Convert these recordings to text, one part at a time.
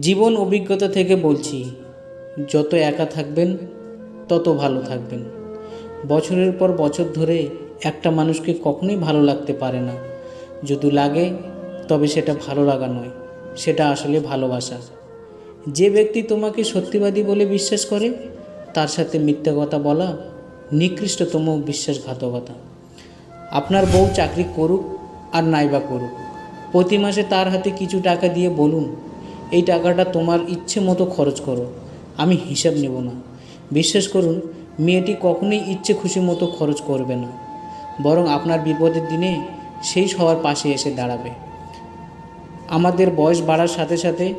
জীবন অভিজ্ঞতা থেকে বলছি, যত একা থাকবেন, তত ভালো থাকবেন। বছরের পর বছর ধরে একটা মানুষকে কখনোই ভালো লাগতে পারে না। যদি লাগে, তবে সেটা ভালো লাগা নয়, সেটা আসলে ভালোবাসা। যে ব্যক্তি তোমাকে সত্যিবাদী বলে বিশ্বাস করে, তার সাথে মিথ্যা কথা বলা নিকৃষ্টতম বিশ্বাসঘাতকতা। আপনার বউ চাকরি করুক আর নাইবা করুক, প্রতি মাসে তার হাতে কিছু টাকা দিয়ে বলুন এই টাকাটা তোমার ইচ্ছে মতো খরচ করো। আমি হিসাব নেব না। বিশ্বাস করুন, মেয়েটি কখনোই ইচ্ছে খুশি মতো খরচ করবে না। বরং আপনার বিপদের দিনে সেই সবার পাশে এসে দাঁড়াবে। আমাদের বয়স বাড়ার সাথে সাথে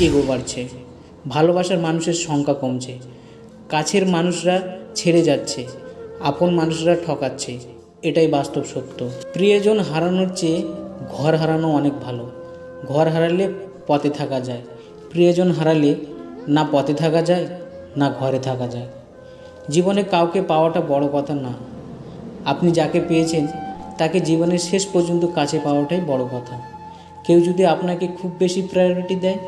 এগো বাড়ছে। ভালোবাসার মানুষের সংখ্যা কমছে। কাছের মানুষরা ছেড়ে যাচ্ছে। আপন মানুষরা ঠকাচ্ছে। এটাই বাস্তব সত্য। প্রিয়জন হারানোর চেয়ে ঘর হারানো অনেক ভালো। ঘর হারালে পথে থাকা যায়। প্রিয়জন হারালে না পথে থাকা যায়, না ঘরে থাকা যায়। জীবনে কাউকে পাওয়াটা বড় কথা না। আপনি যাকে পেয়েছেন, তাকে জীবনের শেষ পর্যন্ত কাছে পাওয়াটাই বড় কথা। কেউ যদি আপনাকে খুব বেশি প্রায়োরিটি দেয়,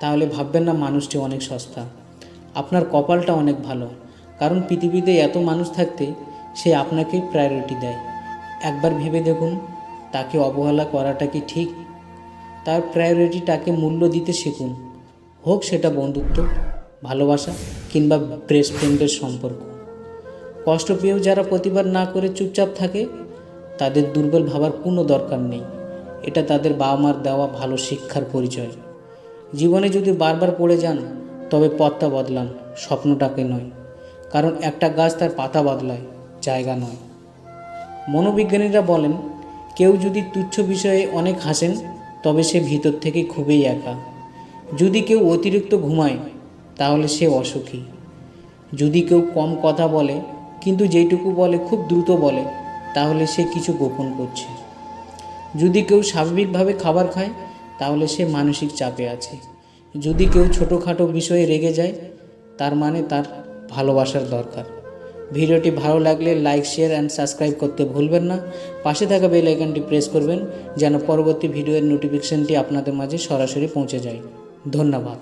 তাহলে ভাববেন না মানুষটি অনেক সস্তা। আপনার কপালটা অনেক ভালো। কারণ পৃথিবীতে এত মানুষ থাকতে সে আপনাকে প্রায়োরিটি দেয়। একবার ভেবে দেখুন, তাকে অবহেলা করাটা কি ঠিক? তার প্রায়োরিটিটাকে মূল্য দিতে শিখুন। হোক সেটা বন্ধুত্ব, ভালোবাসা কিংবা বেস্ট ফ্রেন্ডের সম্পর্ক। কষ্ট পেয়েও যারা প্রতিবাদ না করে চুপচাপ থাকে, তাদের দুর্বল ভাবার কোনো দরকার নেই। এটা তাদের বাবা মার দেওয়া ভালো শিক্ষার পরিচয়। জীবনে যদি বারবার পড়ে যান, তবে পথটা বদলান, স্বপ্নটাকে নয়। কারণ একটা গাছ তার পাতা বদলায়, জায়গা নয়। মনোবিজ্ঞানীরা বলেন, কেউ যদি তুচ্ছ বিষয়ে অনেক হাসেন তবে সে ভিতর থেকে খুবই একা। যদি কেউ অতিরিক্ত ঘুমায়, তাহলে সে অসুখী। যদি কেউ কম কথা বলে, কিন্তু যেইটুকু বলে খুব দ্রুত বলে, তাহলে সে কিছু গোপন করছে। যদি কেউ স্বাভাবিকভাবে খাবার খায়, তাহলে সে মানসিক চাপে আছে। যদি কেউ ছোটোখাটো বিষয়ে রেগে যায়, তার মানে তার ভালোবাসার দরকার। ভিডিওটি ভালো লাগলে লাইক শেয়ার অ্যান্ড সাবস্ক্রাইব করতে ভুলবেন না। পাশে থাকা বেল আইকনটি প্রেস করবেন, যেন পরবর্তী ভিডিওর নোটিফিকেশনটি আপনাদের মাঝে সরাসরি পৌঁছে যায়। ধন্যবাদ।